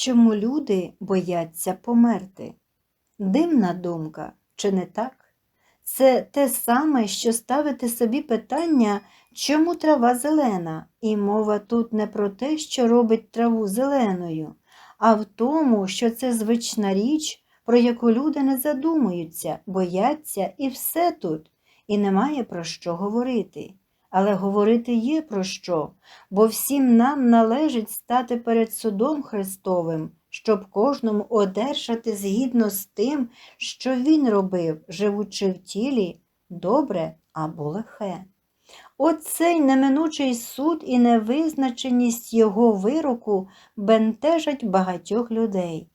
Чому люди бояться померти? Дивна думка, чи не так? Це те саме, що ставити собі питання, чому трава зелена, і мова тут не про те, що робить траву зеленою, а в тому, що це звична річ, про яку люди не задумуються, бояться і все тут, і немає про що говорити. Але говорити є про що, бо всім нам належить стати перед судом Христовим, щоб кожному одержати згідно з тим, що він робив, живучи в тілі, добре або лихе. Оцей неминучий суд і невизначеність його вироку бентежать багатьох людей.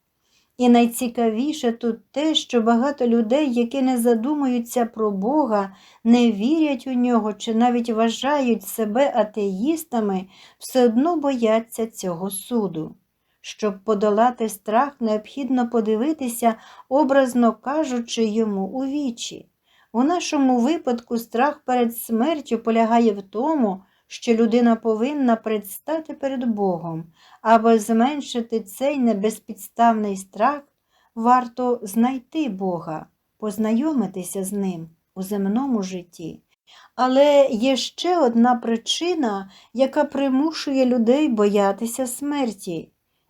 І найцікавіше тут те, що багато людей, які не задумуються про Бога, не вірять у нього чи навіть вважають себе атеїстами, все одно бояться цього суду. Щоб подолати страх, необхідно подивитися, образно кажучи йому у вічі. У нашому випадку страх перед смертю полягає в тому, що людина повинна предстати перед Богом, аби зменшити цей небезпідставний страх, варто знайти Бога, познайомитися з ним у земному житті. Але є ще одна причина, яка примушує людей боятися смерті.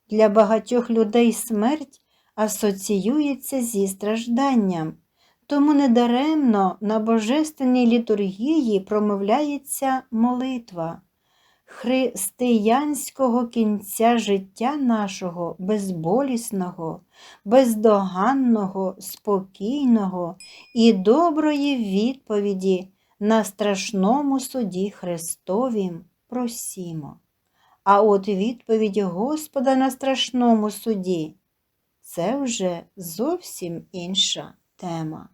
Для багатьох людей смерть асоціюється зі стражданням. Тому недаремно на божественній літургії промовляється молитва християнського кінця життя нашого безболісного, бездоганного, спокійного і доброї відповіді на страшному суді Христовім просімо. А от відповідь Господа на страшному суді це вже зовсім інша тема.